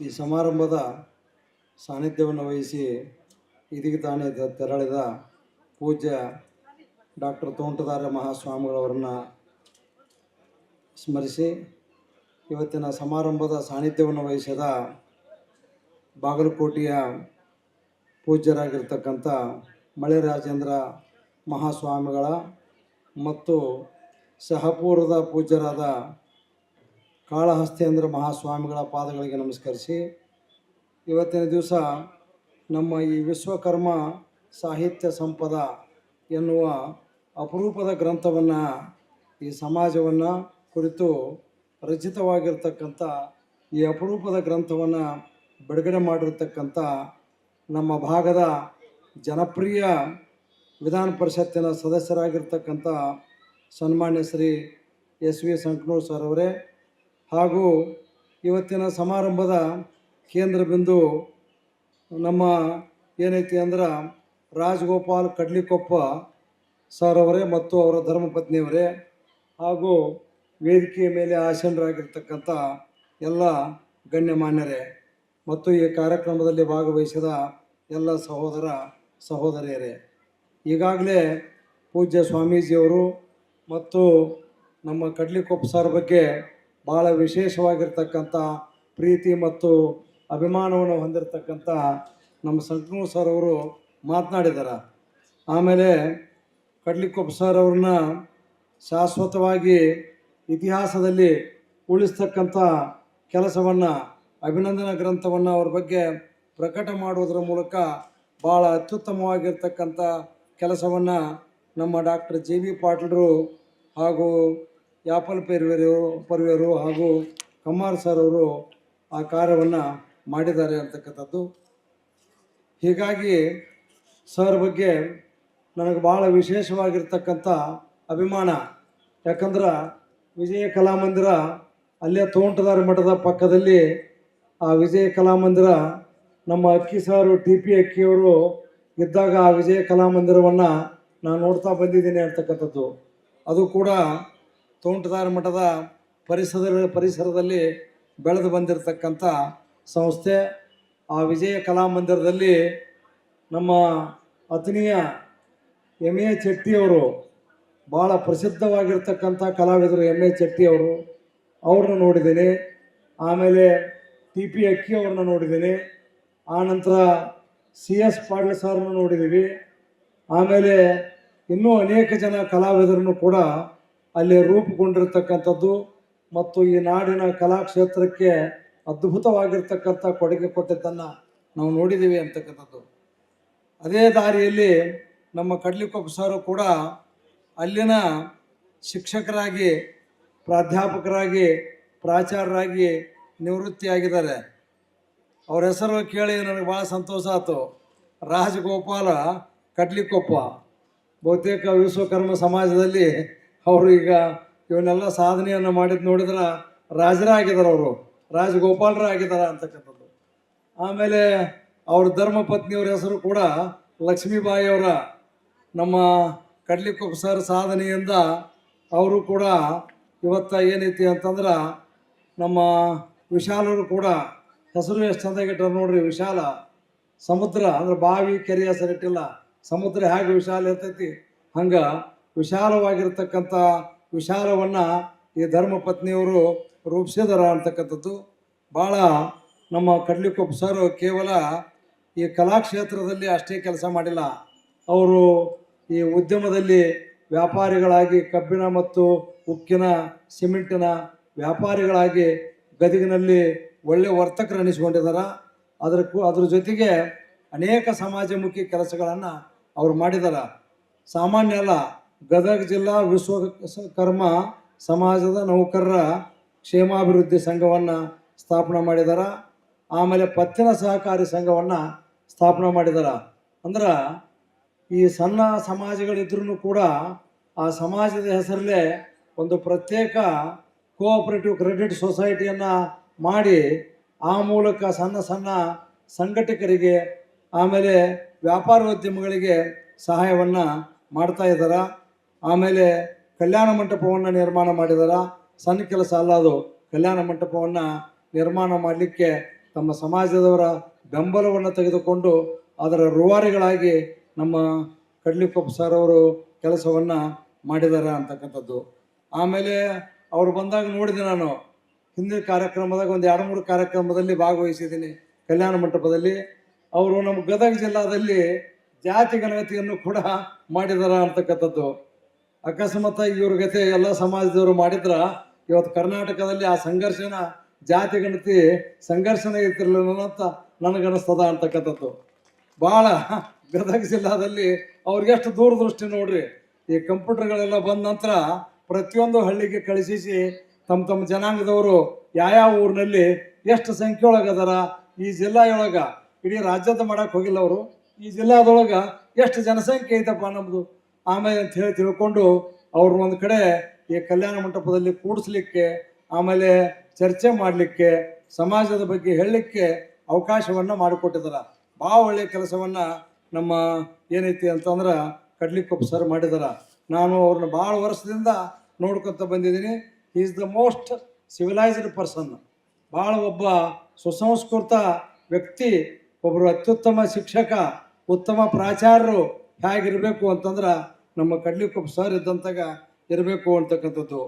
ಈ ಸಮಾರಂಭದ ಸಾನ್ನಿಧ್ಯವನ್ನು ವಹಿಸಿ ಇದೀಗ ತಾನೇ ತೆರಳಿದ ಪೂಜ್ಯ ಡಾಕ್ಟರ್ ತೋಂಟದಾರ್ಯ ಮಹಾಸ್ವಾಮಿಗಳವರನ್ನು ಸ್ಮರಿಸಿ ಇವತ್ತಿನ ಸಮಾರಂಭದ ಸಾನ್ನಿಧ್ಯವನ್ನು ವಹಿಸಿದ ಬಾಗಲಕೋಟೆಯ ಪೂಜ್ಯರಾಗಿರ್ತಕ್ಕಂಥ ಮಳೆ ರಾಜೇಂದ್ರ ಮಹಾಸ್ವಾಮಿಗಳ ಮತ್ತು ಸಹಪೂರ್ವದ ಪೂಜ್ಯರಾದ ಕಾಳಹಸ್ತೇಂದ್ರ ಮಹಾಸ್ವಾಮಿಗಳ ಪಾದಗಳಿಗೆ ನಮಸ್ಕರಿಸಿ. ಇವತ್ತಿನ ದಿವಸ ನಮ್ಮ ಈ ವಿಶ್ವಕರ್ಮ ಸಾಹಿತ್ಯ ಸಂಪದ ಎನ್ನುವ ಅಪರೂಪದ ಗ್ರಂಥವನ್ನು, ಈ ಸಮಾಜವನ್ನು ಕುರಿತು ರಚಿತವಾಗಿರ್ತಕ್ಕಂಥ ಈ ಅಪರೂಪದ ಗ್ರಂಥವನ್ನು ಬಿಡುಗಡೆ ಮಾಡಿರ್ತಕ್ಕಂಥ ನಮ್ಮ ಭಾಗದ ಜನಪ್ರಿಯ ವಿಧಾನ ಪರಿಷತ್ತಿನ ಸದಸ್ಯರಾಗಿರ್ತಕ್ಕಂಥ ಸನ್ಮಾನ್ಯ Shri S V Sankanur sir ಅವರೇ ಹಾಗೂ ಇವತ್ತಿನ ಸಮಾರಂಭದ ಕೇಂದ್ರ ಬಿಂದು ನಮ್ಮ ಏನೈತಿ ಅಂದ್ರೆ ರಾಜಗೋಪಾಲ್ ಕಡ್ಲಿಕೊಪ್ಪ ಸರ್ ಅವರೇ ಮತ್ತು ಅವರ ಧರ್ಮಪತ್ನಿಯವರೇ ಹಾಗೂ ವೇದಿಕೆಯ ಮೇಲೆ ಆಸೀನರಾಗಿರ್ತಕ್ಕಂಥ ಎಲ್ಲ ಗಣ್ಯಮಾನ್ಯರೇ ಮತ್ತು ಈ ಕಾರ್ಯಕ್ರಮದಲ್ಲಿ ಭಾಗವಹಿಸಿದ ಎಲ್ಲ ಸಹೋದರ ಸಹೋದರಿಯರೇ. ಈಗಾಗಲೇ ಪೂಜ್ಯ ಸ್ವಾಮೀಜಿಯವರು ಮತ್ತು ನಮ್ಮ ಕಡ್ಲಿಕೊಪ್ಪ ಸರ್ ಬಗ್ಗೆ ಭಾಳ ವಿಶೇಷವಾಗಿರ್ತಕ್ಕಂಥ ಪ್ರೀತಿ ಮತ್ತು ಅಭಿಮಾನವನ್ನು ಹೊಂದಿರತಕ್ಕಂಥ ನಮ್ಮ ಸಂಕನೂರ್ ಸರ್ ಅವರು ಮಾತನಾಡಿದ್ದಾರೆ ಆಮೇಲೆ ಕಡ್ಲಿಕೊಪ್ಪ ಸರ್ ಅವ್ರನ್ನ ಶಾಶ್ವತವಾಗಿ ಇತಿಹಾಸದಲ್ಲಿ ಉಳಿಸ್ತಕ್ಕಂಥ ಕೆಲಸವನ್ನು, ಅಭಿನಂದನಾ ಗ್ರಂಥವನ್ನು ಅವ್ರ ಬಗ್ಗೆ ಪ್ರಕಟ ಮಾಡುವುದರ ಮೂಲಕ ಭಾಳ ಅತ್ಯುತ್ತಮವಾಗಿರ್ತಕ್ಕಂಥ ಕೆಲಸವನ್ನು ನಮ್ಮ ಡಾಕ್ಟರ್ ಜಿ ವಿ ಪಾಟೀಲರು ಹಾಗೂ ಯಾಪಲ್ ಪೆರ್ವೇರು, ಪರ್ವೇರು ಹಾಗೂ ಕಮ್ಮಾರ್ ಸರ್ ಅವರು ಆ ಕಾರ್ಯವನ್ನು ಮಾಡಿದ್ದಾರೆ ಅಂತಕ್ಕಂಥದ್ದು. ಹೀಗಾಗಿ ಸರ್ ಬಗ್ಗೆ ನನಗೆ ಭಾಳ ವಿಶೇಷವಾಗಿರ್ತಕ್ಕಂಥ ಅಭಿಮಾನ. ಯಾಕಂದ್ರೆ ವಿಜಯ ಕಲಾಮಂದಿರ ಅಲ್ಲೇ ತೋಂಟದಾರ ಮಠದ ಪಕ್ಕದಲ್ಲಿ ಆ ವಿಜಯ ಕಲಾಮಂದಿರ ನಮ್ಮ ಅಕ್ಕಿ ಸಾರು ಟಿ ಪಿ ಅಕ್ಕಿಯವರು ಇದ್ದಾಗ ಆ ವಿಜಯ ಕಲಾಮಂದಿರವನ್ನು ನಾನು ನೋಡ್ತಾ ಬಂದಿದ್ದೀನಿ ಅಂತಕ್ಕಂಥದ್ದು. ಅದು ಕೂಡ ತೋಂಟದಾರ ಮಠದ ಪರಿಸರ, ಪರಿಸರದಲ್ಲಿ ಬೆಳೆದು ಬಂದಿರತಕ್ಕಂಥ ಸಂಸ್ಥೆ ಆ ವಿಜಯ ಕಲಾಮಂದಿರದಲ್ಲಿ ನಮ್ಮ ಅತ್ನೀಯ ಎಂ ಎ ಚೆಟ್ಟಿಯವರು ಭಾಳ ಪ್ರಸಿದ್ಧವಾಗಿರ್ತಕ್ಕಂಥ ಕಲಾವಿದರು ಎಂ ಎ ಚೆಟ್ಟಿಯವರು ಅವ್ರನ್ನ ನೋಡಿದ್ದೀನಿ. ಆಮೇಲೆ ಟಿ ಪಿ ಅಕ್ಕಿ ಅವ್ರನ್ನ ನೋಡಿದ್ದೀನಿ. ಆನಂತರ ಸಿ ಎಸ್ ಪಾಟೀಲ್ ಸರ್ನ ನೋಡಿದ್ದೀವಿ. ಆಮೇಲೆ ಇನ್ನೂ ಅನೇಕ ಜನ ಕಲಾವಿದರನ್ನು ಕೂಡ ಅಲ್ಲಿ ರೂಪುಗೊಂಡಿರ್ತಕ್ಕಂಥದ್ದು ಮತ್ತು ಈ ನಾಡಿನ ಕಲಾಕ್ಷೇತ್ರಕ್ಕೆ ಅದ್ಭುತವಾಗಿರ್ತಕ್ಕಂಥ ಕೊಡುಗೆ ಕೊಟ್ಟಿದ್ದನ್ನು ನಾವು ನೋಡಿದ್ದೀವಿ ಅಂತಕ್ಕಂಥದ್ದು. ಅದೇ ದಾರಿಯಲ್ಲಿ ನಮ್ಮ ಕಡ್ಲಿಕೊಪ್ಪ ಸರ್ ಕೂಡ ಅಲ್ಲಿನ ಶಿಕ್ಷಕರಾಗಿ, ಪ್ರಾಧ್ಯಾಪಕರಾಗಿ, ಪ್ರಾಚಾರ್ಯರಾಗಿ ನಿವೃತ್ತಿಯಾಗಿದ್ದಾರೆ. ಅವ್ರ ಹೆಸರು ಕೇಳಿ ನನಗೆ ಭಾಳ ಸಂತೋಷ ಆಯಿತು. ರಾಜಗೋಪಾಲ ಕಡ್ಲಿಕೊಪ್ಪ, ಬಹುತೇಕ ವಿಶ್ವಕರ್ಮ ಸಮಾಜದಲ್ಲಿ ಅವರು ಈಗ ಇವನ್ನೆಲ್ಲ ಸಾಧನೆಯನ್ನು ಮಾಡಿದ್ದು ನೋಡಿದ್ರೆ ರಾಜರೇ ಆಗಿದ್ದಾರೆ ಅವರು. ರಾಜಗೋಪಾಲರೇ ಆಗಿದ್ದಾರೆ ಅಂತಕ್ಕಂಥದ್ದು. ಆಮೇಲೆ ಅವ್ರ ಧರ್ಮಪತ್ನಿಯವ್ರ ಹೆಸರು ಕೂಡ ಲಕ್ಷ್ಮೀಬಾಯಿ ಅವರ. ನಮ್ಮ ಕಡ್ಲಿಕೊಪ್ಪ ಸರ್ ಸಾಧನೆಯಿಂದ ಅವರು ಕೂಡ ಇವತ್ತ ಏನೈತಿ ಅಂತಂದ್ರೆ ನಮ್ಮ ವಿಶಾಲರು ಕೂಡ ಹೆಸರು ಎಷ್ಟು ಚಂದಾಗಿಟ್ಟಾರೆ ನೋಡ್ರಿ ವಿಶಾಲ. ಸಮುದ್ರ ಅಂದ್ರೆ ಬಾವಿ ಕೆರೆ ಹೆಸರಿಟ್ಟಿಲ್ಲ. ಸಮುದ್ರ ಹೇಗೆ ವಿಶಾಲ ಇರ್ತೈತಿ ಹಂಗೆ ವಿಶಾಲವಾಗಿರ್ತಕ್ಕಂಥ ವಿಶಾಲವನ್ನು ಈ ಧರ್ಮಪತ್ನಿಯವರು ರೂಪಿಸಿದಾರ ಅಂತಕ್ಕಂಥದ್ದು. ಭಾಳ ನಮ್ಮ ಕಡ್ಲಿಕೊಪ್ಪ ಸರ್ ಕೇವಲ ಈ ಕಲಾಕ್ಷೇತ್ರದಲ್ಲಿ ಅಷ್ಟೇ ಕೆಲಸ ಮಾಡಿಲ್ಲ. ಅವರು ಈ ಉದ್ಯಮದಲ್ಲಿ ವ್ಯಾಪಾರಿಗಳಾಗಿ ಕಬ್ಬಿಣ ಮತ್ತು ಉಕ್ಕಿನ, ಸಿಮೆಂಟಿನ ವ್ಯಾಪಾರಿಗಳಾಗಿ ಗದಗಿನಲ್ಲಿ ಒಳ್ಳೆ ವರ್ತಕರು ಅನಿಸ್ಕೊಂಡಿದ್ದಾರೆ ಅದರ ಅದ್ರ ಜೊತೆಗೆ ಅನೇಕ ಸಮಾಜಮುಖಿ ಕೆಲಸಗಳನ್ನು ಅವರು ಮಾಡಿದ್ದಾರೆ ಸಾಮಾನ್ಯ ಅಲ್ಲ ಗದಗ ಜಿಲ್ಲಾ ವಿಶ್ವಕರ್ಮ ಸಮಾಜದ ನೌಕರರ ಕ್ಷೇಮಾಭಿವೃದ್ಧಿ ಸಂಘವನ್ನು ಸ್ಥಾಪನೆ ಮಾಡಿದಾರ. ಆಮೇಲೆ ಪತ್ತಿನ ಸಹಕಾರಿ ಸಂಘವನ್ನು ಸ್ಥಾಪನೆ ಮಾಡಿದಾರ. ಅಂದ್ರೆ ಈ ಸಣ್ಣ ಸಮಾಜಗಳಿದ್ರೂ ಕೂಡ ಆ ಸಮಾಜದ ಹೆಸರಲ್ಲೇ ಒಂದು ಪ್ರತ್ಯೇಕ ಕೋಆಪರೇಟಿವ್ ಕ್ರೆಡಿಟ್ ಸೊಸೈಟಿಯನ್ನು ಮಾಡಿ ಆ ಮೂಲಕ ಸಣ್ಣ ಸಣ್ಣ ಸಂಘಟಕರಿಗೆ, ಆಮೇಲೆ ವ್ಯಾಪಾರೋದ್ಯಮಗಳಿಗೆ ಸಹಾಯವನ್ನು ಮಾಡ್ತಾ ಇದ್ದಾರೆ ಆಮೇಲೆ ಕಲ್ಯಾಣ ಮಂಟಪವನ್ನು ನಿರ್ಮಾಣ ಮಾಡಿದಾರ. ಸಣ್ಣ ಕೆಲಸ ಅಲ್ಲ ಅದು. ಕಲ್ಯಾಣ ಮಂಟಪವನ್ನು ನಿರ್ಮಾಣ ಮಾಡಲಿಕ್ಕೆ ತಮ್ಮ ಸಮಾಜದವರ ಬೆಂಬಲವನ್ನು ತೆಗೆದುಕೊಂಡು ಅದರ ರೂವಾರಿಗಳಾಗಿ ನಮ್ಮ ಕಡ್ಲಿಕೊಪ್ಪ ಸರ್ ಅವರು ಕೆಲಸವನ್ನು ಮಾಡಿದ್ದಾರೆ ಅಂತಕ್ಕಂಥದ್ದು. ಆಮೇಲೆ ಅವರು ಬಂದಾಗ ನೋಡಿದೆ ನಾನು. ಹಿಂದಿನ ಕಾರ್ಯಕ್ರಮದಾಗ ಒಂದು ಎರಡು ಮೂರು ಕಾರ್ಯಕ್ರಮದಲ್ಲಿ ಭಾಗವಹಿಸಿದ್ದೀನಿ ಕಲ್ಯಾಣ ಮಂಟಪದಲ್ಲಿ. ಅವರು ನಮ್ಮ ಗದಗ ಜಿಲ್ಲಾದಲ್ಲಿ ಜಾತಿ ಗಣಗತಿಯನ್ನು ಕೂಡ ಮಾಡಿದಾರ ಅಂತಕ್ಕಂಥದ್ದು. ಅಕಸ್ಮಾತ್ ಇವ್ರ ಗತೆ ಎಲ್ಲ ಸಮಾಜದವರು ಮಾಡಿದ್ರ ಇವತ್ತು ಕರ್ನಾಟಕದಲ್ಲಿ ಆ ಸಂಘರ್ಷನ, ಜಾತಿ ಗಣತಿ ಸಂಘರ್ಷನ ಇರ್ತಿರ್ಲಿಲ್ಲ ಅಂತ ನನಗನ್ನಿಸ್ತದ ಅಂತಕ್ಕಂಥದ್ದು. ಭಾಳ ಗದಗ ಜಿಲ್ಲಾದಲ್ಲಿ ಅವ್ರಿಗೆಷ್ಟು ದೂರದೃಷ್ಟಿ ನೋಡ್ರಿ. ಈ ಕಂಪ್ಯೂಟರ್ಗಳೆಲ್ಲ ಬಂದ ನಂತರ ಪ್ರತಿಯೊಂದು ಹಳ್ಳಿಗೆ ಕಳಿಸಿಸಿ ತಮ್ಮ ತಮ್ಮ ಜನಾಂಗದವರು ಯಾವ್ಯಾವ ಊರಿನಲ್ಲಿ ಎಷ್ಟು ಸಂಖ್ಯೆ ಒಳಗದಾರ ಈ ಜಿಲ್ಲೆಯೊಳಗೆ, ಇಡೀ ರಾಜ್ಯದ ಮಾಡಕ್ಕೆ ಹೋಗಿಲ್ಲ ಅವರು. ಈ ಜಿಲ್ಲಾದೊಳಗೆ ಎಷ್ಟು ಜನಸಂಖ್ಯೆ ಐತಪ್ಪ ನಮ್ಮದು ಆಮೇಲೆ ಅಂತ ಹೇಳಿ ತಿಳ್ಕೊಂಡು ಅವ್ರು ಒಂದು ಕಡೆ ಈ ಕಲ್ಯಾಣ ಮಂಟಪದಲ್ಲಿ ಕೂಡಿಸ್ಲಿಕ್ಕೆ, ಆಮೇಲೆ ಚರ್ಚೆ ಮಾಡಲಿಕ್ಕೆ, ಸಮಾಜದ ಬಗ್ಗೆ ಹೇಳಲಿಕ್ಕೆ ಅವಕಾಶವನ್ನು ಮಾಡಿಕೊಟ್ಟಿದ್ದಾರೆ ಭಾಳ ಒಳ್ಳೆಯ ಕೆಲಸವನ್ನು ನಮ್ಮ ಏನೈತಿ ಅಂತಂದ್ರೆ ಕಡ್ಲಿಕೊಪ್ಪ ಸರ್ ಮಾಡಿದ್ದಾರೆ ನಾನು ಅವ್ರನ್ನ ಭಾಳ ವರ್ಷದಿಂದ ನೋಡ್ಕೊತ ಬಂದಿದ್ದೀನಿ. Is the most civilised person ಭಾಳ ಒಬ್ಬ ಸುಸಂಸ್ಕೃತ ವ್ಯಕ್ತಿ ಒಬ್ಬರು ಅತ್ಯುತ್ತಮ ಶಿಕ್ಷಕ, ಉತ್ತಮ ಪ್ರಾಚಾರ್ಯರು ಹೇಗಿರಬೇಕು ಅಂತಂದ್ರೆ ನಮ್ಮ ಕಡ್ಲಿಕೊಪ್ಪ ಸರ್ ಇದ್ದಂತಾಗ ಇರಬೇಕು ಅಂತಕ್ಕಂಥದ್ದು.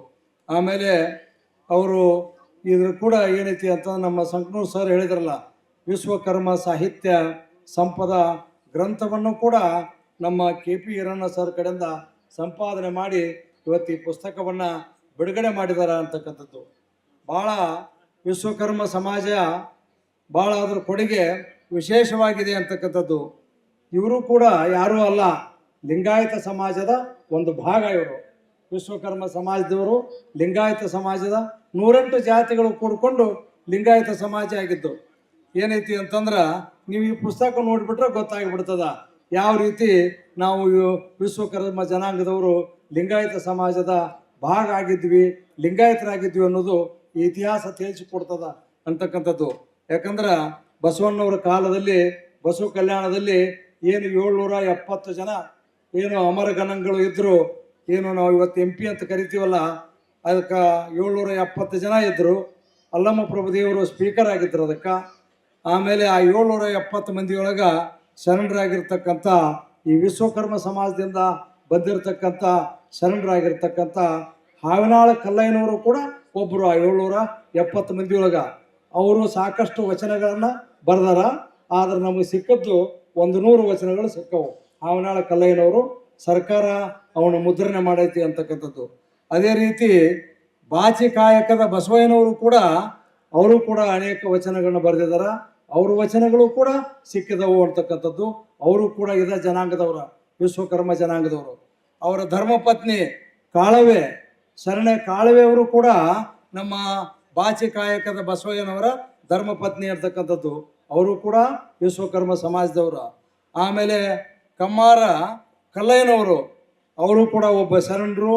ಆಮೇಲೆ ಅವರು ಇದ್ರ ಕೂಡ ಏನೈತಿ ಅಂತ ನಮ್ಮ ಸಂಕನೂರ್ ಸರ್ ಹೇಳಿದ್ರಲ್ಲ, ವಿಶ್ವಕರ್ಮ ಸಾಹಿತ್ಯ ಸಂಪದ ಗ್ರಂಥವನ್ನು ಕೂಡ ನಮ್ಮ ಕೆ ಪಿ ಈರಣ್ಣ ಸರ್ ಕಡೆಯಿಂದ ಸಂಪಾದನೆ ಮಾಡಿ ಇವತ್ತು ಈ ಪುಸ್ತಕವನ್ನು ಬಿಡುಗಡೆ ಮಾಡಿದ್ದಾರೆ ಅಂತಕ್ಕಂಥದ್ದು. ಭಾಳ ವಿಶ್ವಕರ್ಮ ಸಮಾಜ ಭಾಳ ಅದರ ಕೊಡುಗೆ ವಿಶೇಷವಾಗಿದೆ ಅಂತಕ್ಕಂಥದ್ದು. ಇವರು ಕೂಡ ಯಾರೂ ಅಲ್ಲ. ಲಿಂಗಾಯತ ಸಮಾಜದ ಒಂದು ಭಾಗ ಇವರು. ವಿಶ್ವಕರ್ಮ ಸಮಾಜದವರು ಲಿಂಗಾಯತ ಸಮಾಜದ ನೂರೆಂಟು ಜಾತಿಗಳು ಕೂಡಿಕೊಂಡು ಲಿಂಗಾಯತ ಸಮಾಜ ಆಗಿದ್ದು, ಏನೈತಿ ಅಂತಂದ್ರೆ ನೀವು ಈ ಪುಸ್ತಕ ನೋಡಿಬಿಟ್ರೆ ಗೊತ್ತಾಗಿಬಿಡ್ತದ. ಯಾವ ರೀತಿ ನಾವು ವಿಶ್ವಕರ್ಮ ಜನಾಂಗದವರು ಲಿಂಗಾಯತ ಸಮಾಜದ ಭಾಗ ಆಗಿದ್ವಿ, ಲಿಂಗಾಯತರಾಗಿದ್ವಿ ಅನ್ನೋದು ಇತಿಹಾಸ ತಿಳಿಸಿಕೊಡ್ತದ ಅಂತಕ್ಕಂಥದ್ದು. ಯಾಕಂದ್ರೆ ಬಸವಣ್ಣವರ ಕಾಲದಲ್ಲಿ, ಬಸವ ಕಲ್ಯಾಣದಲ್ಲಿ ಏನು ಏಳ್ನೂರ ಎಪ್ಪತ್ತು ಜನ ಏನು ಅಮರಗಣಗಳು ಇದ್ದರು ಏನು ನಾವು ಇವತ್ತು ಎಂ ಪಿ ಅಂತ ಕರಿತೀವಲ್ಲ, ಅದಕ್ಕೆ ಏಳ್ನೂರ ಎಪ್ಪತ್ತು ಜನ ಇದ್ದರು ಅಲ್ಲಮ್ಮ ಪ್ರಭುದೇವರು ಸ್ಪೀಕರ್ ಆಗಿದ್ದರು ಅದಕ್ಕೆ. ಆಮೇಲೆ ಆ ಏಳ್ನೂರ ಎಪ್ಪತ್ತು ಮಂದಿಯೊಳಗೆ ಶರಣರಾಗಿರ್ತಕ್ಕಂಥ ಈ ವಿಶ್ವಕರ್ಮ ಸಮಾಜದಿಂದ ಬಂದಿರತಕ್ಕಂಥ ಶರಣರಾಗಿರ್ತಕ್ಕಂಥ ಹಾವಿನಾಳ ಕಲ್ಲಯ್ಯನವರು ಕೂಡ ಒಬ್ಬರು ಆ ಏಳ್ನೂರ ಎಪ್ಪತ್ತು ಮಂದಿಯೊಳಗ. ಅವರು ಸಾಕಷ್ಟು ವಚನಗಳನ್ನು ಬರೆದಾರ. ಆದರೆ ನಮಗೆ ಸಿಕ್ಕದ್ದು ಒಂದು ನೂರು ವಚನಗಳು ಸಿಕ್ಕವು. ಹಾವನಾಳ ಕಲ್ಲಯ್ಯನವರು ಸರ್ಕಾರ ಅವನು ಮುದ್ರಣೆ ಮಾಡೈತಿ ಅಂತಕ್ಕಂಥದ್ದು. ಅದೇ ರೀತಿ ಬಾಚಿ ಕಾಯಕದ ಬಸವಯ್ಯನವರು ಕೂಡ ಅವರು ಕೂಡ ಅನೇಕ ವಚನಗಳನ್ನ ಬರೆದಿದ್ದಾರೆ. ಅವ್ರ ವಚನಗಳು ಕೂಡ ಸಿಕ್ಕಿದವು ಅಂತಕ್ಕಂಥದ್ದು. ಅವರು ಕೂಡ ಇದ ಜನಾಂಗದವರ, ವಿಶ್ವಕರ್ಮ ಜನಾಂಗದವರು. ಅವರ ಧರ್ಮಪತ್ನಿ ಕಾಳವೆ, ಶರಣೆ ಕಾಳವೆಯವರು ಕೂಡ ನಮ್ಮ ಬಾಚಿ ಕಾಯಕದ ಬಸವಯ್ಯನವರ ಧರ್ಮಪತ್ನಿ ಇರ್ತಕ್ಕಂಥದ್ದು ಅವರು ಕೂಡ ವಿಶ್ವಕರ್ಮ ಸಮಾಜದವರು. ಆಮೇಲೆ ಕಮ್ಮಾರ ಕಲ್ಲಯ್ಯನವರು, ಅವರು ಕೂಡ ಒಬ್ಬ ಶರಣರು,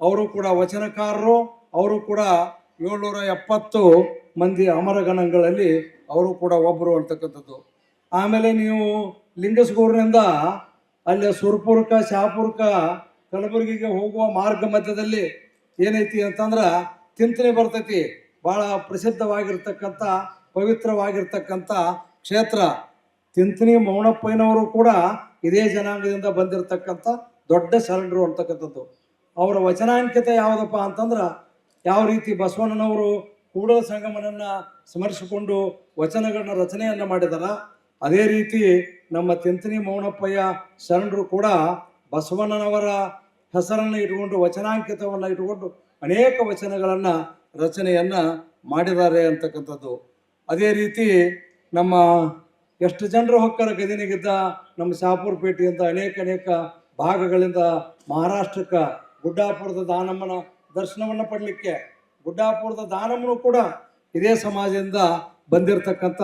ಅವರು ಕೂಡ ವಚನಕಾರರು, ಅವರು ಕೂಡ ಏಳ್ನೂರ ಎಪ್ಪತ್ತು ಮಂದಿ ಅಮರಗಣಗಳಲ್ಲಿ ಅವರು ಕೂಡ ಒಬ್ಬರು ಅಂತಕ್ಕಂಥದ್ದು. ಆಮೇಲೆ ನೀವು ಲಿಂಗಸ್ಗೂರಿನಿಂದ ಅಲ್ಲಿ ಸುರ್ಪುರ್ಕ, ಶಾಪುರಕ, ಕಲಬುರಗಿಗೆ ಹೋಗುವ ಮಾರ್ಗ ಮಧ್ಯದಲ್ಲಿ ಏನೈತಿ ಅಂತಂದ್ರೆ ತಿಂತನೆ ಬರ್ತೈತಿ. ಭಾಳ ಪ್ರಸಿದ್ಧವಾಗಿರ್ತಕ್ಕಂಥ, ಪವಿತ್ರವಾಗಿರ್ತಕ್ಕಂಥ ಕ್ಷೇತ್ರ. ತಿಂತನಿ ಮೌನಪ್ಪಯ್ಯನವರು ಕೂಡ ಇದೇ ಜನಾಂಗದಿಂದ ಬಂದಿರತಕ್ಕಂಥ ದೊಡ್ಡ ಶರಣರು ಅಂತಕ್ಕಂಥದ್ದು. ಅವರ ವಚನಾಂಕಿತ ಯಾವುದಪ್ಪ ಅಂತಂದ್ರೆ ಯಾವ ರೀತಿ ಬಸವಣ್ಣನವರು ಕೂಡಲ ಸಂಗಮನನ್ನ ಸ್ಮರಿಸಿಕೊಂಡು ವಚನಗಳನ್ನ ರಚನೆಯನ್ನ ಮಾಡಿದಾರ, ಅದೇ ರೀತಿ ನಮ್ಮ ತಿಂತನಿ ಮೌನಪ್ಪಯ್ಯ ಶರಣರು ಕೂಡ ಬಸವಣ್ಣನವರ ಹೆಸರನ್ನು ಇಟ್ಕೊಂಡು ವಚನಾಂಕಿತವನ್ನು ಇಟ್ಕೊಂಡು ಅನೇಕ ವಚನಗಳನ್ನು ರಚನೆಯನ್ನ ಮಾಡಿದ್ದಾರೆ ಅಂತಕ್ಕಂಥದ್ದು. ಅದೇ ರೀತಿ ನಮ್ಮ ಎಷ್ಟು ಜನರು ಹೊಕ್ಕರ ಗದಿನಿಗಿದ್ದ ನಮ್ಮ ಶಾಪುರ ಪೇಟೆಯಿಂದ ಅನೇಕ ಅನೇಕ ಭಾಗಗಳಿಂದ ಮಹಾರಾಷ್ಟ್ರಕ್ಕೆ ಗುಡ್ಡಾಪುರದ ದಾನಮ್ಮನ ದರ್ಶನವನ್ನು ಪಡಲಿಕ್ಕೆ ಗುಡ್ಡಾಪುರದ ದಾನಮ್ಮನು ಕೂಡ ಇದೇ ಸಮಾಜದಿಂದ ಬಂದಿರತಕ್ಕಂಥ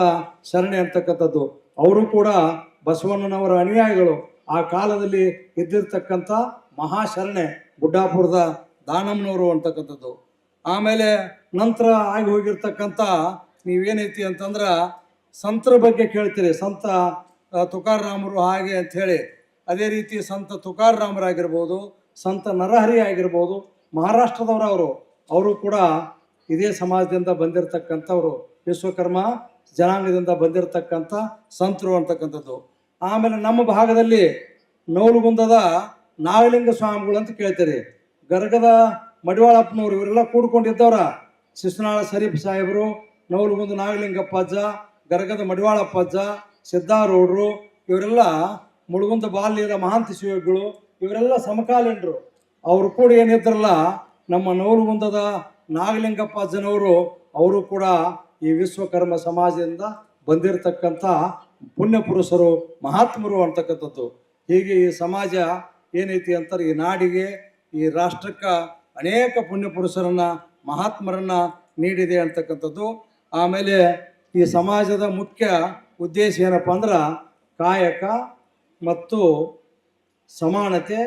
ಶರಣೆ ಅಂತಕ್ಕಂಥದ್ದು. ಅವರು ಕೂಡ ಬಸವಣ್ಣನವರ ಅನುಯಾಯಿಗಳು ಆ ಕಾಲದಲ್ಲಿ ಇದ್ದಿರ್ತಕ್ಕಂಥ ಮಹಾಶರಣೆ ಗುಡ್ಡಾಪುರದ ದಾನಮ್ಮನವರು ಅಂತಕ್ಕಂಥದ್ದು. ಆಮೇಲೆ ನಂತರ ಆಗಿ ಹೋಗಿರ್ತಕ್ಕಂಥ ನೀವೇನೈತಿ ಅಂತಂದ್ರೆ ಸಂತರ ಬಗ್ಗೆ ಕೇಳ್ತೀರಿ. ಸಂತ ತುಕಾರಾಮರು ಹಾಗೆ ಅಂತ ಹೇಳಿ. ಅದೇ ರೀತಿ ಸಂತ ತುಕಾರಾಮರಾಗಿರ್ಬೋದು ಸಂತ ನರಹರಿ ಆಗಿರ್ಬೋದು ಮಹಾರಾಷ್ಟ್ರದವರು ಅವರು ಅವರು ಕೂಡ ಇದೇ ಸಮಾಜದಿಂದ ಬಂದಿರತಕ್ಕಂಥವರು. ವಿಶ್ವಕರ್ಮ ಜನಾಂಗದಿಂದ ಬಂದಿರತಕ್ಕಂಥ ಸಂತರು ಅಂತಕ್ಕಂಥದ್ದು. ಆಮೇಲೆ ನಮ್ಮ ಭಾಗದಲ್ಲಿ ನವಲಗುಂದದ ನಾಗಲಿಂಗ ಸ್ವಾಮಿಗಳು ಅಂತ ಕೇಳ್ತೀರಿ. ಗರ್ಗದ ಮಡಿವಾಳಪ್ಪನವರು, ಇವರೆಲ್ಲ ಕೂಡ್ಕೊಂಡಿದ್ದವರ. ಶಿಶುನಾಳ ಶರೀಫ್ ಸಾಹೇಬರು ನವಲಗುಂದ ನಾಗಲಿಂಗಪ್ಪಾಜ ಗರ್ಗದ ಮಡಿವಾಳಪ್ಪಜ್ಜ ಸಿದ್ಧಾರೂಢರು ಇವರೆಲ್ಲ ಮುಳುಗುಂದ ಬಾಲ್ಯದ ಮಹಾಂತ ಶಿವಗಳು, ಇವರೆಲ್ಲ ಸಮಕಾಲೀನರು. ಅವರು ಕೂಡ ಏನಿದ್ರಲ್ಲ ನಮ್ಮ ನೋರುಗುಂದದ ನಾಗಲಿಂಗಪ್ಪಜ್ಜನವರು ಅವರು ಕೂಡ ಈ ವಿಶ್ವಕರ್ಮ ಸಮಾಜದಿಂದ ಬಂದಿರತಕ್ಕಂಥ ಪುಣ್ಯ ಪುರುಷರು, ಮಹಾತ್ಮರು ಅಂತಕ್ಕಂಥದ್ದು. ಹೀಗೆ ಈ ಸಮಾಜ ಏನೈತಿ ಅಂತಾರೆ, ಈ ನಾಡಿಗೆ, ಈ ರಾಷ್ಟ್ರಕ್ಕೆ ಅನೇಕ ಪುಣ್ಯ ಪುರುಷರನ್ನ, ಮಹಾತ್ಮರನ್ನ ನೀಡಿದೆ ಅಂತಕ್ಕಂಥದ್ದು. ಆಮೇಲೆ ಈ ಸಮಾಜದ ಮುಖ್ಯ ಉದ್ದೇಶ ಏನಪ್ಪ ಅಂದ್ರೆ ಕಾಯಕ ಮತ್ತು ಸಮಾನತೆ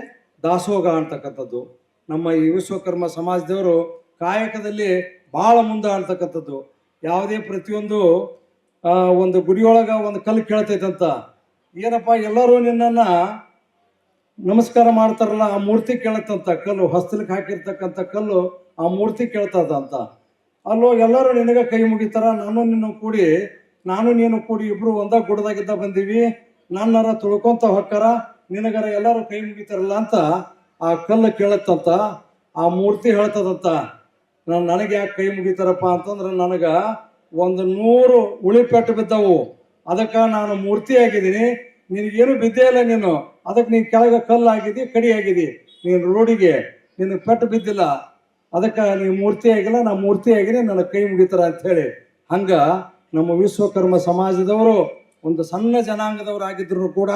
ದಾಸೋಗ ಅಂತಕ್ಕಂಥದ್ದು. ನಮ್ಮ ಈ ವಿಶ್ವಕರ್ಮ ಸಮಾಜದವರು ಕಾಯಕದಲ್ಲಿ ಭಾಳ ಮುಂದೆ ಅಂತಕ್ಕಂಥದ್ದು. ಯಾವುದೇ ಪ್ರತಿಯೊಂದು ಒಂದು ಗುಡಿಯೊಳಗೆ ಒಂದು ಕಲ್ಲು ಕೇಳ್ತೈತಂತ. ಏನಪ್ಪ, ಎಲ್ಲರೂ ನಿನ್ನನ್ನು ನಮಸ್ಕಾರ ಮಾಡ್ತಾರಲ್ಲ, ಆ ಮೂರ್ತಿ ಕೇಳತ್ತಂತ ಕಲ್ಲು ಹೊಸ್ತಲಿಕ್ಕೆ ಹಾಕಿರ್ತಕ್ಕಂಥ ಕಲ್ಲು ಆ ಮೂರ್ತಿ ಕೇಳ್ತದ ಅಂತ ಅಲ್ಲೋ ಎಲ್ಲರೂ ನಿನಗೆ ಕೈ ಮುಗಿತಾರ, ನಾನು ನಿನ್ನ ಕೂಡಿ, ನಾನು ನೀನು ಕೂಡಿ ಇಬ್ರು ಒಂದ ಗುಡದಾಗಿದ್ದ ಬಂದೀವಿ. ನನ್ನರ ತುಳ್ಕೊಂತ ಹೊಕ್ಕಾರ, ನಿನಗರ ಎಲ್ಲರೂ ಕೈ ಮುಗಿತಾರಲ್ಲ ಅಂತ ಆ ಕಲ್ಲು ಕೇಳತ್ತಂತ, ಆ ಮೂರ್ತಿ ಹೇಳ್ತದಂತ. ನಾನು ನನಗೆ ಯಾಕೆ ಕೈ ಮುಗಿತಾರಪ್ಪ ಅಂತಂದ್ರೆ ನನಗೆ ಒಂದು ನೂರು ಉಳಿಪೆಟ್ಟು ಬಿದ್ದವು. ಅದಕ್ಕೆ ನಾನು ಮೂರ್ತಿ ಆಗಿದ್ದೀನಿ. ನಿನಗೇನು ಬಿದ್ದೇ ಇಲ್ಲ ನೀನು. ಅದಕ್ಕೆ ನೀನು ಕೆಳಗೆ ಕಲ್ಲು ಆಗಿದ್ದಿ ಕಡಿ ಆಗಿದ್ದಿ ನೀನು ರೋಡಿಗೆ ನಿನಗೆ ಪೆಟ್ಟು ಬಿದ್ದಿಲ್ಲ. ಅದಕ್ಕೆ ನೀವು ಮೂರ್ತಿ ಆಗಿಲ್ಲ, ನಾ ಮೂರ್ತಿ ಆಗಿರಿ ನನ್ನ ಕೈ ಮುಗಿತಾರ ಅಂತ ಹೇಳಿ. ಹಂಗ ನಮ್ಮ ವಿಶ್ವಕರ್ಮ ಸಮಾಜದವರು, ಒಂದು ಸಣ್ಣ ಜನಾಂಗದವರಾಗಿದ್ರು ಕೂಡ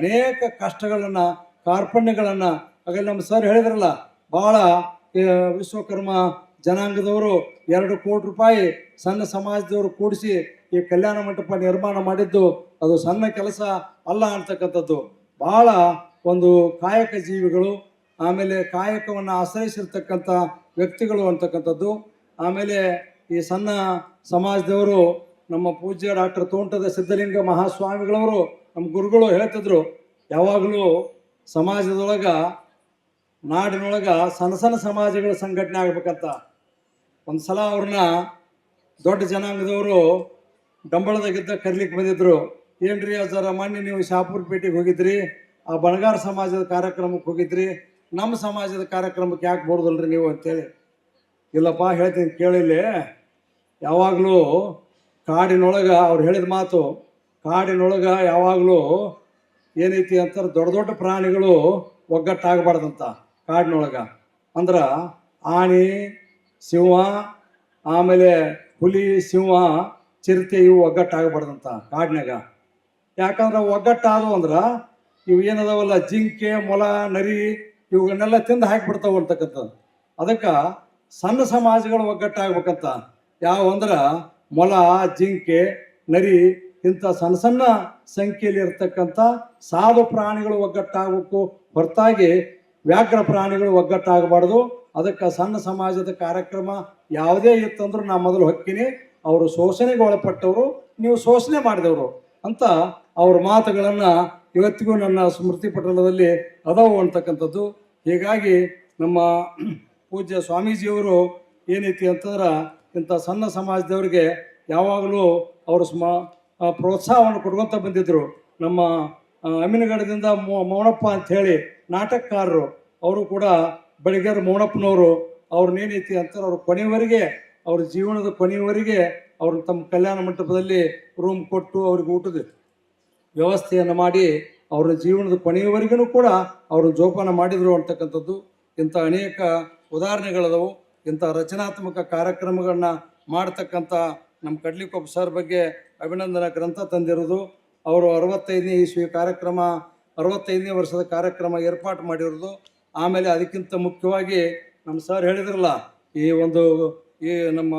ಅನೇಕ ಕಷ್ಟಗಳನ್ನ, ಕಾರ್ಪಣ್ಯಗಳನ್ನ ಹಾಗೆ ನಮ್ಮ ಸರ್ ಹೇಳಿದ್ರಲ್ಲ ಬಹಳ ವಿಶ್ವಕರ್ಮ ಜನಾಂಗದವರು ಎರಡು ಕೋಟಿ ರೂಪಾಯಿ ಸಣ್ಣ ಸಮಾಜದವರು ಕೂಡಿಸಿ ಈ ಕಲ್ಯಾಣ ಮಂಟಪ ನಿರ್ಮಾಣ ಮಾಡಿದ್ದು, ಅದು ಸಣ್ಣ ಕೆಲಸ ಅಲ್ಲ ಅಂತಕ್ಕಂಥದ್ದು. ಬಹಳ ಒಂದು ಕಾಯಕ ಜೀವಿಗಳು, ಆಮೇಲೆ ಕಾಯಕವನ್ನು ಆಶ್ರಯಿಸಿರ್ತಕ್ಕಂಥ ವ್ಯಕ್ತಿಗಳು ಅಂತಕ್ಕಂಥದ್ದು. ಆಮೇಲೆ ಈ ಸಣ್ಣ ಸಮಾಜದವರು, ನಮ್ಮ ಪೂಜ್ಯ ಡಾಕ್ಟರ್ ತೋಂಟದ ಸಿದ್ಧಲಿಂಗ ಮಹಾಸ್ವಾಮಿಗಳವರು ನಮ್ಮ ಗುರುಗಳು ಹೇಳ್ತಿದ್ರು, ಯಾವಾಗಲೂ ಸಮಾಜದೊಳಗೆ, ನಾಡಿನೊಳಗೆ ಸಣ್ಣ ಸಣ್ಣ ಸಮಾಜಗಳ ಸಂಘಟನೆ ಆಗ್ಬೇಕಂತ. ಒಂದು ಸಲ ಅವ್ರನ್ನ ದೊಡ್ಡ ಜನಾಂಗದವರು ಡಂಬಳದಾಗಿದ್ದ ಕರ್ಲಿಕ್ಕೆ ಬಂದಿದ್ರು. ಏನ್ರಿ ಸರ ಮೊನ್ನೆ ನೀವು ಶಾಪುರ್ ಪೇಟೆಗೆ ಹೋಗಿದ್ರಿ, ಆ ಬಣಗಾರ ಸಮಾಜದ ಕಾರ್ಯಕ್ರಮಕ್ಕೆ ಹೋಗಿದ್ರಿ ನಮ್ಮ ಸಮಾಜದ ಕಾರ್ಯಕ್ರಮಕ್ಕೆ ಯಾಕೆ ಬರೋದಲ್ರಿ ನೀವು ಅಂತೇಳಿ? ಇಲ್ಲಪ್ಪ, ಹೇಳ್ತೀನಿ, ಕೇಳಿಲ್ಲಿ. ಯಾವಾಗಲೂ ಕಾಡಿನೊಳಗೆ ಅವ್ರು ಹೇಳಿದ ಮಾತು, ಕಾಡಿನೊಳಗೆ ಯಾವಾಗಲೂ ಏನೈತಿ ಅಂತಾರೆ ದೊಡ್ಡ ದೊಡ್ಡ ಪ್ರಾಣಿಗಳು ಒಗ್ಗಟ್ಟಾಗಬಾರ್ದಂತ ಕಾಡಿನೊಳಗೆ. ಅಂದ್ರೆ ಆನೆ ಸಿಂಹ, ಆಮೇಲೆ ಹುಲಿ, ಸಿಂಹ, ಚಿರತೆ ಇವು ಒಗ್ಗಟ್ಟಾಗಬಾರ್ದಂತ ಕಾಡಿನಾಗ ಯಾಕಂದ್ರೆ ಒಗ್ಗಟ್ಟಾದವು ಅಂದ್ರೆ ಇವು ಏನದಾವಲ್ಲ, ಜಿಂಕೆ, ಮೊಲ, ನರಿ ಇವುಗಳನ್ನೆಲ್ಲ ತಿಂದು ಹಾಕಿಬಿಡ್ತಾವೆ ಅಂತಕ್ಕಂಥದ್ದು. ಅದಕ್ಕೆ ಸಣ್ಣ ಸಮಾಜಗಳು ಒಗ್ಗಟ್ಟಾಗ್ಬೇಕಂತ. ಯಾವ ಅಂದ್ರೆ ಮೊಲ, ಜಿಂಕೆ, ನರಿ ಇಂಥ ಸಣ್ಣ ಸಣ್ಣ ಸಂಖ್ಯೆಯಲ್ಲಿ ಇರ್ತಕ್ಕಂಥ ಸಾಧು ಪ್ರಾಣಿಗಳು ಒಗ್ಗಟ್ಟಾಗಬೇಕು. ಹೊರತಾಗಿ ವ್ಯಾಘ್ರ ಪ್ರಾಣಿಗಳು ಒಗ್ಗಟ್ಟಾಗಬಾರ್ದು. ಅದಕ್ಕೆ ಸಣ್ಣ ಸಮಾಜದ ಕಾರ್ಯಕ್ರಮ ಯಾವುದೇ ಇತ್ತಂದ್ರೂ ನಾ ಮೊದಲು ಹಕ್ಕಿನಿ. ಅವರು ಶೋಷಣೆಗೆ ಒಳಪಟ್ಟವರು, ನೀವು ಶೋಷಣೆ ಮಾಡಿದವರು ಅಂತ ಅವ್ರ ಮಾತುಗಳನ್ನು ಇವತ್ತಿಗೂ ನನ್ನ ಸ್ಮೃತಿ ಪಟಲದಲ್ಲಿ ಅದಾವು ಅಂತಕ್ಕಂಥದ್ದು. ಹೀಗಾಗಿ ನಮ್ಮ ಪೂಜ್ಯ ಸ್ವಾಮೀಜಿಯವರು ಏನೈತಿ ಅಂತಂದ್ರೆ ಇಂಥ ಸಣ್ಣ ಸಮಾಜದವರಿಗೆ ಯಾವಾಗಲೂ ಅವರು ಸ್ಮ ಪ್ರೋತ್ಸಾಹವನ್ನು ಕೊಡ್ಕೊತ ಬಂದಿದ್ದರು ನಮ್ಮ ಅಮಿನಗಡದಿಂದ ಮೌನಪ್ಪ ಅಂಥೇಳಿ ನಾಟಕಕಾರರು, ಅವರು ಕೂಡ ಬೆಳಗ್ಗೆರ ಮೌನಪ್ಪನವರು ಅವ್ರನ್ನೇನೈತಿ ಅಂತಾರೆ ಅವ್ರ ಕೊನೆಯವರೆಗೆ ಅವ್ರ ಜೀವನದ ಕೊನೆಯವರೆಗೆ ಅವ್ರನ್ನ ತಮ್ಮ ಕಲ್ಯಾಣ ಮಂಟಪದಲ್ಲಿ ರೂಮ್ ಕೊಟ್ಟು ಅವ್ರಿಗೆ ಊಟದ ವ್ಯವಸ್ಥೆಯನ್ನು ಮಾಡಿ ಅವರ ಜೀವನದ ಕೊನೆಯವರೆಗೂ ಕೂಡ ಅವರು ಜೋಪಾನ ಮಾಡಿದರು ಅಂತಕ್ಕಂಥದ್ದು. ಇಂಥ ಅನೇಕ ಉದಾಹರಣೆಗಳದವು. ಇಂಥ ರಚನಾತ್ಮಕ ಕಾರ್ಯಕ್ರಮಗಳನ್ನ ಮಾಡ್ತಕ್ಕಂಥ ನಮ್ಮ ಕಡ್ಲಿಕೊಪ್ಪ ಸರ್ ಬಗ್ಗೆ ಅಭಿನಂದನಾ ಗ್ರಂಥ ತಂದಿರೋದು ಅವರು ಅರವತ್ತೈದನೇ ಇಸ್ವಿ ಕಾರ್ಯಕ್ರಮ, ಅರವತ್ತೈದನೇ ವರ್ಷದ ಕಾರ್ಯಕ್ರಮ ಏರ್ಪಾಟು ಮಾಡಿರೋದು ಆಮೇಲೆ ಅದಕ್ಕಿಂತ ಮುಖ್ಯವಾಗಿ ನಮ್ಮ ಸರ್ ಹೇಳಿದ್ರಲ್ಲ, ಈ ಒಂದು ಈ ನಮ್ಮ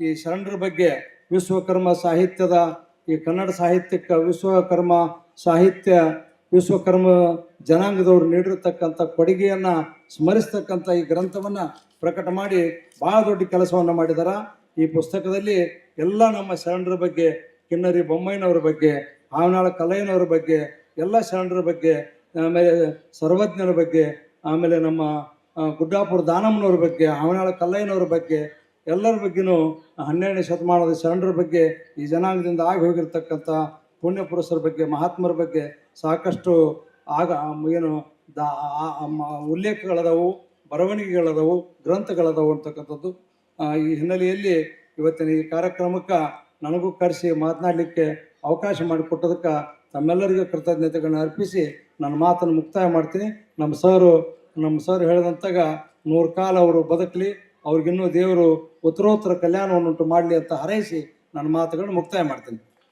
ಈ ಶರಣರ ಬಗ್ಗೆ ವಿಶ್ವಕರ್ಮ ಸಾಹಿತ್ಯದ ಈ ಕನ್ನಡ ಸಾಹಿತ್ಯಕ್ಕೆ ವಿಶ್ವಕರ್ಮ ಸಾಹಿತ್ಯ, ವಿಶ್ವಕರ್ಮ ಜನಾಂಗದವರು ನೀಡಿರ್ತಕ್ಕಂಥ ಕೊಡುಗೆಯನ್ನು ಸ್ಮರಿಸ್ತಕ್ಕಂಥ ಈ ಗ್ರಂಥವನ್ನು ಪ್ರಕಟ ಮಾಡಿ ಭಾಳ ದೊಡ್ಡ ಕೆಲಸವನ್ನು ಮಾಡಿದ್ದಾರೆ ಈ ಪುಸ್ತಕದಲ್ಲಿ ಎಲ್ಲ ನಮ್ಮ ಶರಣರ ಬಗ್ಗೆ, ಕಿನ್ನರಿ ಬೊಮ್ಮಯ್ಯನವ್ರ ಬಗ್ಗೆ ಆವನಾಳ ಕಲ್ಲಯ್ಯನವ್ರ ಬಗ್ಗೆ, ಎಲ್ಲ ಶರಣರ ಬಗ್ಗೆ, ಆಮೇಲೆ ಸರ್ವಜ್ಞರ ಬಗ್ಗೆ, ಆಮೇಲೆ ನಮ್ಮ ಗುಡ್ಡಾಪುರ ದಾನಮ್ಮನವ್ರ ಬಗ್ಗೆ ಆವನಾಳ ಕಲ್ಲಯ್ಯನವ್ರ ಬಗ್ಗೆ ಎಲ್ಲರ ಬಗ್ಗೆನೂ ಹನ್ನೆರಡನೇ ಶತಮಾನದ ಶರಣರ ಬಗ್ಗೆ ಈ ಜನಾಂಗದಿಂದ ಆಗಿ ಹೋಗಿರ್ತಕ್ಕಂಥ ಪುಣ್ಯಪುರುಷರ ಬಗ್ಗೆ, ಮಹಾತ್ಮರ ಬಗ್ಗೆ ಸಾಕಷ್ಟು ಆಗ, ಏನು ದಾ ಉಲ್ಲೇಖಗಳದವು, ಬರವಣಿಗೆಗಳದವು, ಗ್ರಂಥಗಳದವು ಅಂತಕ್ಕಂಥದ್ದು. ಈ ಹಿನ್ನೆಲೆಯಲ್ಲಿ ಇವತ್ತಿನ ಈ ಕಾರ್ಯಕ್ರಮಕ್ಕೆ ನನಗೂ ಕರೆಸಿ ಮಾತನಾಡಲಿಕ್ಕೆ ಅವಕಾಶ ಮಾಡಿಕೊಟ್ಟದಕ್ಕೆ ತಮ್ಮೆಲ್ಲರಿಗೂ ಕೃತಜ್ಞತೆಗಳನ್ನ ಅರ್ಪಿಸಿ ನನ್ನ ಮಾತನ್ನು ಮುಕ್ತಾಯ ಮಾಡ್ತೀನಿ. ನಮ್ಮ ಸರು, ನಮ್ಮ ಸರ್ ಹೇಳಿದಂತಾಗ ನೂರು ಕಾಲ ಅವರು ಬದುಕಲಿ ಅವ್ರಿಗಿನ್ನೂ ದೇವರು ಉತ್ತರೋತ್ತರ ಕಲ್ಯಾಣವನ್ನುಂಟು ಮಾಡಲಿ ಅಂತ ಹಾರೈಸಿ ನನ್ನ ಮಾತುಗಳನ್ನು ಮುಕ್ತಾಯ ಮಾಡ್ತೀನಿ.